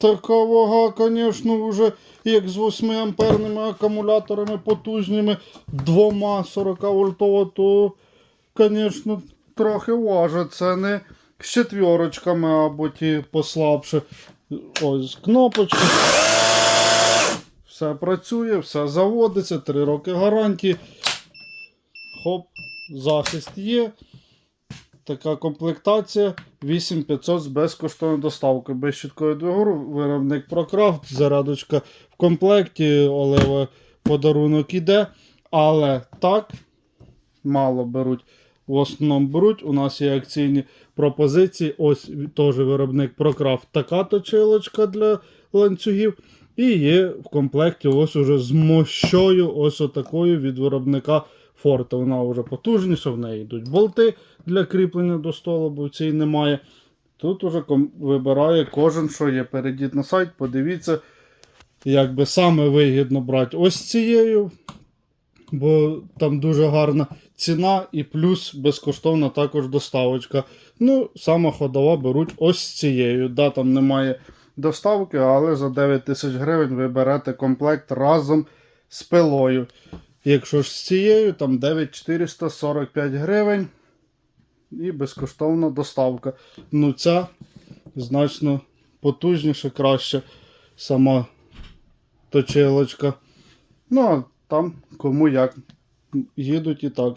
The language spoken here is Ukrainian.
Така вага, звісно, вже як з 8 амперними акумуляторами потужними, двома 40 вольтово, то, звісно, трохи важить. Це не з четвірочками або ті послабше. Ось кнопочка. Все працює, все заводиться, 3 роки гарантії. Хоп, захист є. Така комплектація 8500 з безкоштовною доставкою. Без щиткої двигуни, виробник Прокрафт, зарядочка в комплекті, олева подарунок іде. Але так мало беруть. В основному беруть. У нас є акційні пропозиції. Ось теж виробник Прокрафт. Така точилочка для ланцюгів. І є в комплекті ось уже з мощою, ось отакою від виробника Форте. Вона вже потужніша, в неї йдуть болти для кріплення до столу, бо цій немає. Тут уже вибирає кожен, що є. Перейдіть на сайт, подивіться, як би саме вигідно брати ось цією, бо там дуже гарна ціна і плюс безкоштовна також доставочка. Ну, сама ходова беруть ось цією. Да, там немає доставки, але за 9 тисяч гривень ви берете комплект разом з пилою. Якщо ж з цією, там 9445 гривень і безкоштовна доставка. Ну, ця значно потужніша, краще сама точилочка. Ну, а там кому як їдуть і так.